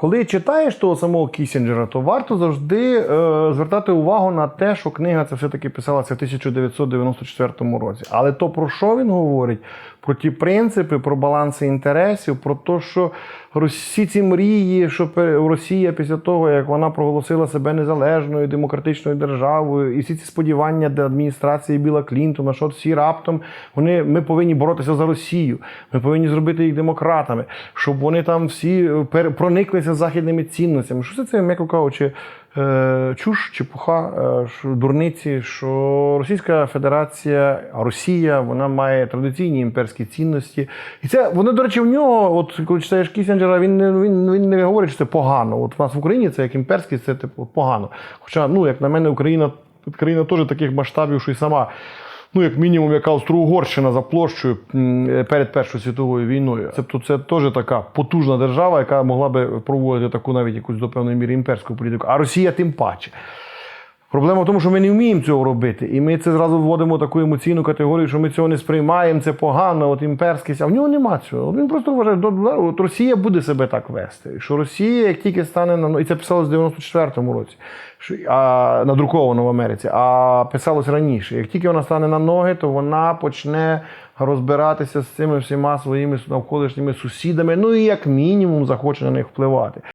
Коли читаєш того самого Кісінджера, то варто завжди е, звертати увагу на те, що книга це все-таки писалася в 1994 році. Але то про що він говорить? Про ті принципи, про баланси інтересів, про те, що всі ці мрії, що Росія після того, як вона проголосила себе незалежною демократичною державою, і всі ці сподівання до адміністрації Біла Клінтона, що всі раптом вони ми повинні боротися за Росію, ми повинні зробити їх демократами, щоб вони там всі е, пер- західними цінностями. Що це, це м'яко кажучи, е, чуш, чепуха, е, дурниці, що Російська Федерація, Росія, вона має традиційні імперські цінності. І це вони, до речі, в нього, от коли читаєш Кісінджера, він не він, він не говорить, що це погано. От у нас в Україні це як імперський, це типу погано. Хоча, ну як на мене, Україна країна теж таких масштабів, що й сама. Ну, як мінімум, як Австро-Угорщина за площею перед Першою світовою війною. Тобто це теж така потужна держава, яка могла би проводити таку навіть якусь до певної міри імперську політику. А Росія тим паче. Проблема в тому, що ми не вміємо цього робити. І ми це зразу вводимо в таку емоційну категорію, що ми цього не сприймаємо, це погано, от імперськість. А в нього нема цього. Він просто вважає, «Да, да, от Росія буде себе так вести. Що Росія, як тільки стане на ну, і це писалось в 94-му році, що, а, надруковано в Америці, а писалось раніше. Як тільки вона стане на ноги, то вона почне розбиратися з цими всіма своїми навколишніми сусідами, ну і як мінімум захоче на них впливати.